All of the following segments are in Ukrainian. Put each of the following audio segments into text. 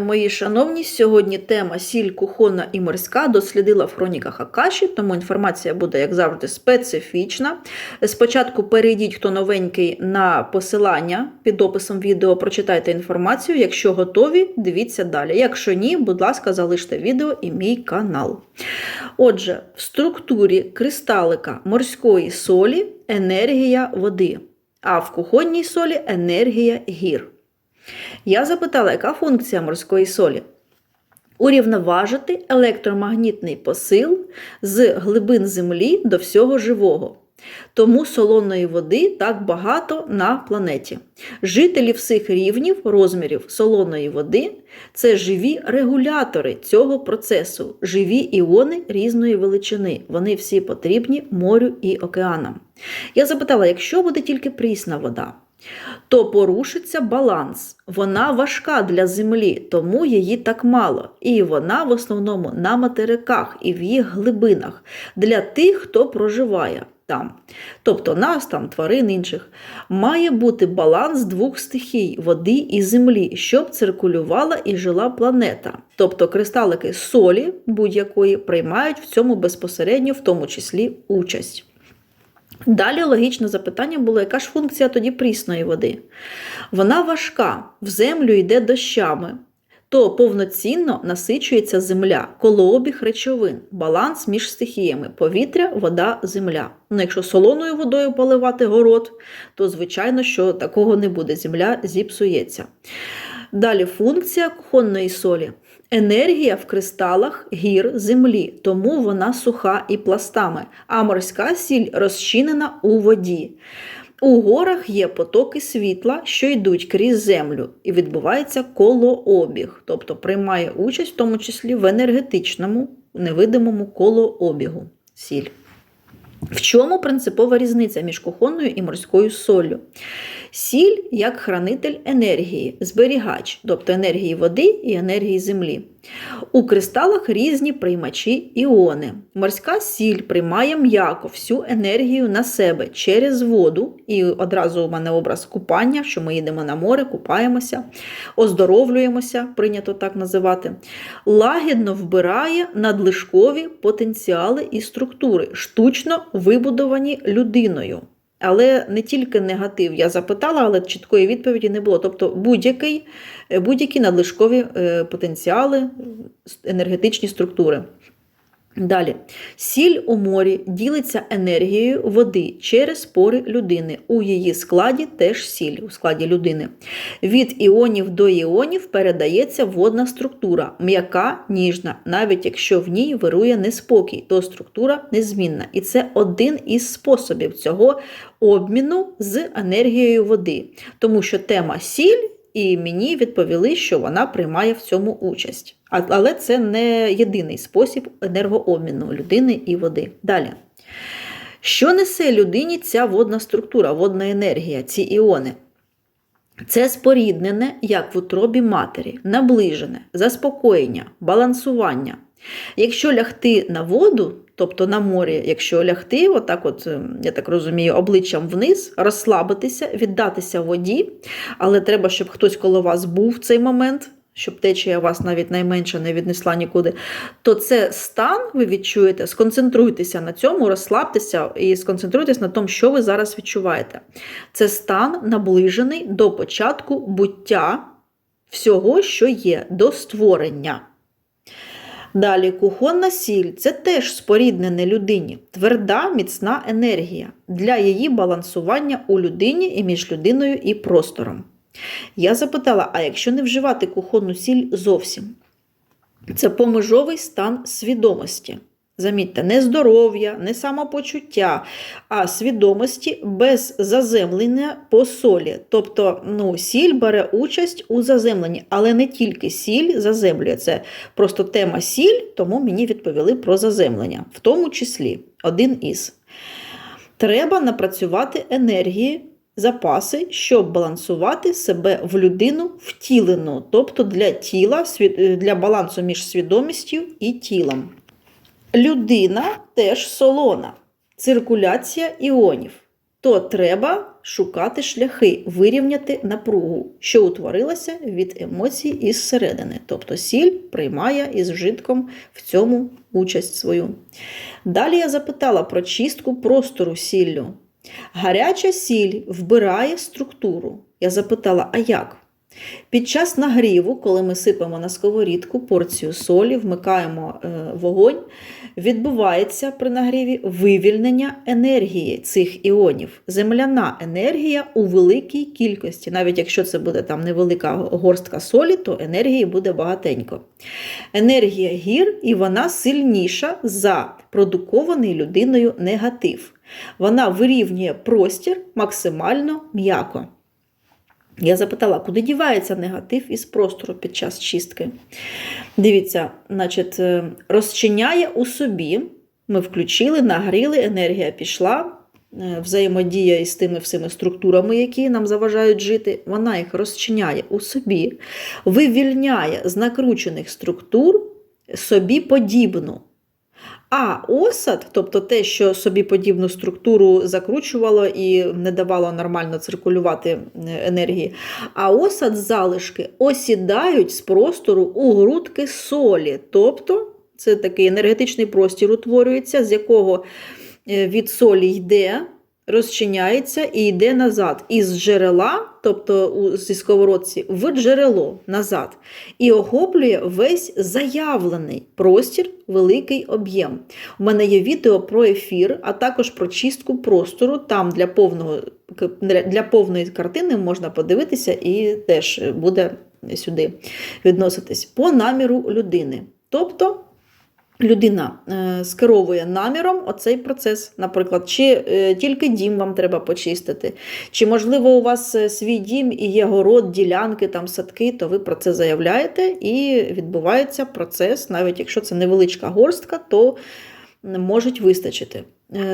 Мої шановні! Сьогодні тема сіль кухонна і морська дослідила в хроніках Акаші, тому інформація буде, як завжди, специфічна. Спочатку перейдіть, хто новенький, на посилання під описом відео, прочитайте інформацію. Якщо готові, дивіться далі. Якщо ні, будь ласка, залиште відео і мій канал. Отже, в структурі кристалика морської солі енергія води, а в кухонній солі енергія гір. Я запитала, яка функція морської солі? Урівноважити електромагнітний посил з глибин землі до всього живого. Тому солоної води так багато на планеті. Жителі всіх рівнів розмірів солоної води це живі регулятори цього процесу, живі іони різної величини. Вони всі потрібні морю і океанам. Я запитала, якщо буде тільки прісна вода, то порушиться баланс. Вона важка для землі, тому її так мало. І вона в основному на материках і в їх глибинах для тих, хто проживає там. Тобто нас, там, тварин інших, має бути баланс двох стихій води і землі, щоб циркулювала і жила планета. Тобто кристалики солі будь-якої приймають в цьому безпосередньо, в тому числі, участь. Далі логічне запитання було, яка ж функція тоді прісної води? Вона важка, в землю йде дощами, то повноцінно насичується земля, колообіг речовин, баланс між стихіями повітря, вода, земля. Ну, Якщо солоною водою поливати город, то звичайно, що такого не буде, земля зіпсується. Далі функція кухонної солі. Енергія в кристалах гір землі, тому вона суха і пластами, а морська сіль розчинена у воді. У горах є потоки світла, що йдуть крізь землю, і відбувається колообіг, тобто приймає участь в тому числі в енергетичному, невидимому колообігу сіль. В чому принципова різниця між кухонною і морською соллю? Сіль як хранитель енергії, зберігач, тобто енергії води і енергії землі. У кристалах різні приймачі іони. Морська сіль приймає м'яко всю енергію на себе через воду, і одразу у мене образ купання, що ми їдемо на море, купаємося, оздоровлюємося, прийнято так називати. Лагідно вбирає надлишкові потенціали і структури, штучно вибудовані людиною. Але не тільки негатив я запитала, але чіткої відповіді не було. Тобто будь-які будь надлишкові потенціали, енергетичні структури. Далі, сіль у морі ділиться енергією води через пори людини. У її складі теж сіль у складі людини. Від іонів до іонів передається водна структура, м'яка, ніжна, навіть якщо в ній вирує неспокій, то структура незмінна. І це один із способів цього обміну з енергією води. Тому що тема сіль. І мені відповіли, що вона приймає в цьому участь. Але це не єдиний спосіб енергообміну людини і води. Далі. Що несе людині ця водна структура, водна енергія, ці іони? Це споріднене, як в утробі матері, наближене, заспокоєння, балансування. Якщо лягти на воду, тобто на морі, якщо лягти, отак, от, ем, я так розумію, обличчям вниз, розслабитися, віддатися воді, але треба, щоб хтось коло вас був в цей момент. Щоб течія вас навіть найменше не віднесла нікуди, то це стан, ви відчуєте, сконцентруйтеся на цьому, розслабтеся і сконцентруйтесь на тому, що ви зараз відчуваєте. Це стан наближений до початку буття всього, що є, до створення. Далі кухонна сіль це теж споріднене людині, тверда, міцна енергія для її балансування у людині і між людиною і простором. Я запитала: а якщо не вживати кухонну сіль зовсім? Це помежовий стан свідомості. Замітьте, не здоров'я, не самопочуття, а свідомості без заземлення по солі. Тобто ну, сіль бере участь у заземленні, але не тільки сіль заземлює. Це просто тема сіль, тому мені відповіли про заземлення, в тому числі один із. Треба напрацювати енергії, запаси, щоб балансувати себе в людину втілену, тобто для тіла, для балансу між свідомістю і тілом. Людина теж солона, циркуляція іонів. то треба шукати шляхи, вирівняти напругу, що утворилася від емоцій із середини. Тобто сіль приймає із вжитком в цьому участь свою. Далі я запитала про чистку простору сіллю. Гаряча сіль вбирає структуру. Я запитала, а як? Під час нагріву, коли ми сипемо на сковорідку порцію солі, вмикаємо е, вогонь, відбувається при нагріві вивільнення енергії цих іонів. Земляна енергія у великій кількості. Навіть якщо це буде там невелика горстка солі, то енергії буде багатенько. Енергія гір, і вона сильніша за продукований людиною негатив. Вона вирівнює простір максимально м'яко. Я запитала, куди дівається негатив із простору під час чистки. Дивіться, значить, е, розчиняє у собі. Ми включили, нагріли, енергія пішла, е, взаємодія із тими всіми структурами, які нам заважають жити. Вона їх розчиняє у собі, вивільняє з накручених структур собі подібну. А осад, тобто те, що собі подібну структуру закручувало і не давало нормально циркулювати енергії, а осад залишки осідають з простору у грудки солі. Тобто це такий енергетичний простір утворюється, з якого е, від солі йде, розчиняється і йде назад. Із джерела, тобто зі сковородці, в джерело назад. І охоплює весь заявлений простір, великий об'єм. У мене є відео про ефір, а також про чистку простору. Там для, повного, для повної картини можна подивитися і теж буде сюди відноситись по наміру людини. Тобто людина е, скеровує наміром оцей процес. Наприклад, чи е, тільки дім вам треба почистити, чи, можливо, у вас е, свій дім і є город, ділянки, там садки, то ви про це заявляєте, і відбувається процес, навіть якщо це невеличка горстка, то можуть вистачити.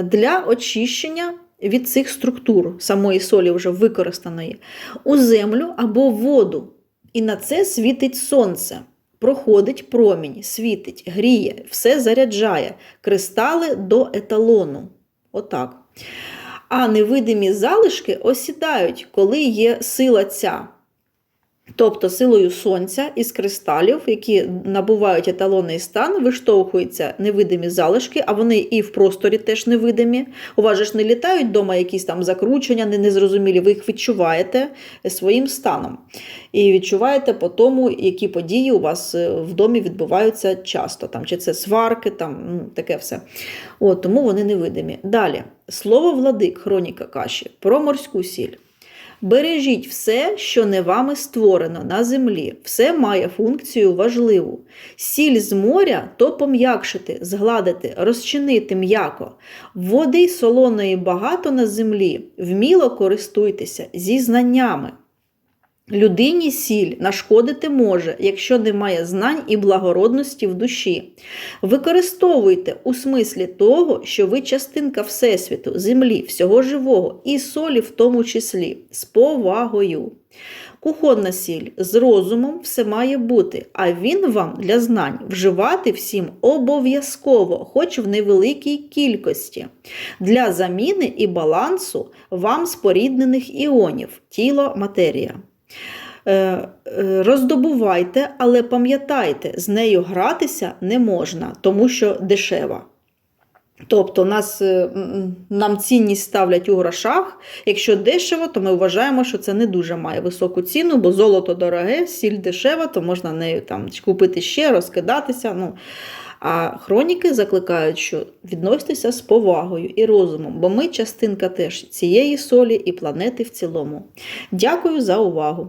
Для очищення від цих структур самої солі вже використаної у землю або воду. І на це світить сонце. Проходить промінь, світить, гріє, все заряджає, кристали до еталону. Отак. А невидимі залишки осідають, коли є сила ця. Тобто силою сонця із кристалів, які набувають еталонний стан, виштовхуються невидимі залишки, а вони і в просторі теж невидимі. У вас же ж не літають вдома якісь там закручення, не- незрозумілі, ви їх відчуваєте своїм станом. І відчуваєте по тому, які події у вас е, в домі відбуваються часто. Там, чи це сварки, там, ну, таке все. От, тому вони невидимі. Далі. Слово владик, хроніка каші, про морську сіль. Бережіть все, що не вами створено на землі. Все має функцію важливу. Сіль з моря то пом'якшити, згладити, розчинити м'яко. Води солоної багато на землі. Вміло користуйтеся зі знаннями. Людині сіль нашкодити може, якщо немає знань і благородності в душі. Використовуйте у смислі того, що ви частинка Всесвіту, землі, всього живого і солі в тому числі, з повагою. Кухонна сіль з розумом все має бути, а він вам для знань вживати всім обов'язково, хоч в невеликій кількості, для заміни і балансу вам споріднених іонів, тіло, матерія. Е, е, Роздобувайте, але пам'ятайте, з нею гратися не можна, тому що дешева. Тобто нас, е, нам цінність ставлять у грошах. Якщо дешево, то ми вважаємо, що це не дуже має високу ціну, бо золото дороге, сіль дешева, то можна нею там купити ще, розкидатися. Ну. А хроніки закликають, що відносьтеся з повагою і розумом, бо ми частинка теж цієї солі і планети в цілому. Дякую за увагу!